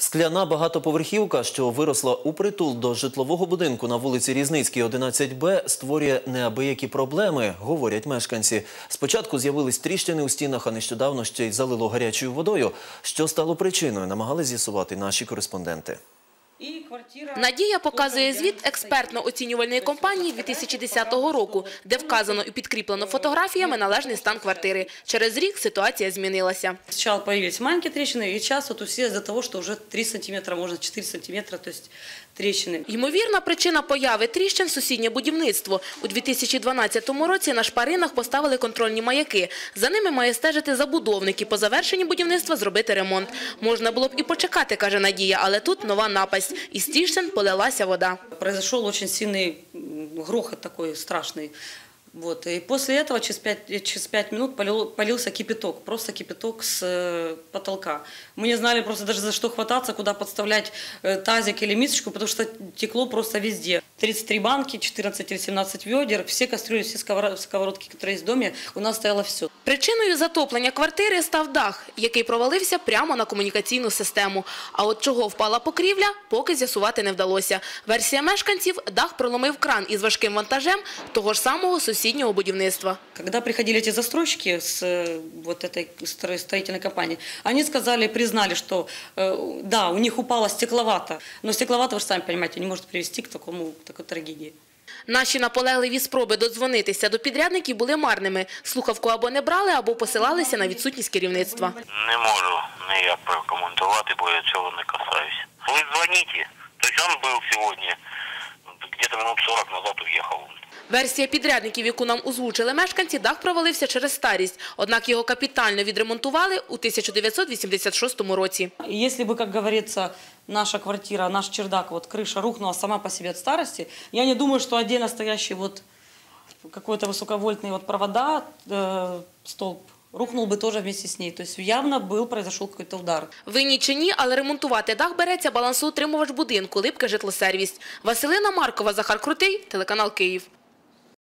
Скляна багатоповерхівка, що виросла у притул до житлового будинку на вулиці Різницькій, 11Б, створює неабиякі проблеми, говорять мешканці. Спочатку з'явились тріщини у стінах, а нещодавно ще й залило гарячою водою. Що стало причиною, намагали з'ясувати наші кореспонденти. І Надія показує звіт експертно-оцінювальної компанії 2010 року, де вказано і підкріплено фотографіями належний стан квартири. Через рік ситуація змінилася. Сначала появились маленькие трещины, и сейчас вот у всех из-за того, что уже 3 сантиметра, может 4 сантиметра, то есть трещины. Ймовірна причина появи тріщин – сусіднє будівництво. У 2012 році на шпаринах поставили контрольні маяки. За ними має стежити забудовник і по завершенні будівництва зробити ремонт. Можна було б і почекати, каже Надія, але тут нова напасть Із тріщин полилася вода. Произошел очень сильный м, грохот такой страшный. Вот. И после этого через 5, через 5 минут полил- полился кипяток, просто кипяток с э, потолка. Мы не знали просто даже за что хвататься, куда подставлять э, тазик или мисочку, потому что текло просто везде. 33 банки, 14 или 17 ведер, все кастрюли, все сковород- сковородки, которые есть в доме, у нас стояло все. Причиною затоплення квартири став дах, який провалився прямо на комунікаційну систему. А от чого впала покрівля, поки з'ясувати не вдалося. Версія мешканців – дах проломив кран із важким вантажем того ж самого сусіднього будівництва. Когда приходили эти застройщики с э, вот этой стро- строительной компании, они сказали, признали, что э, да, у них упала стекловата, но стекловата, вы же сами понимаете, не может привести к такому к такой трагедии. Наші наполегливі спроби додзвонитися до підрядників були марними. Слухавку або не брали, або посилалися на відсутність керівництва. Не можу ніяк прокоментувати, бо я цього не касаюсь. Ви дзвоніть. Тобто він був сьогодні, где-то минут 40 назад уїхав. Версія підрядників, яку нам озвучили мешканці, дах провалився через старість. Однак його капітально відремонтували у 1986 році. И Если бы, как говорится, наша квартира, наш чердак, вот крыша рухнула сама по себе от старости, я не думаю, что отдельно стоящий вот какой-то высоковольтный вот провода, э, столб, рухнул бы тоже вместе с ней. То есть явно был, произошел какой-то удар. Винні чи ні, але ремонтувати дах береться балансоутримувач будинку «Липка житлосервіс». Василина Маркова, Захар Крутий, телеканал «Київ».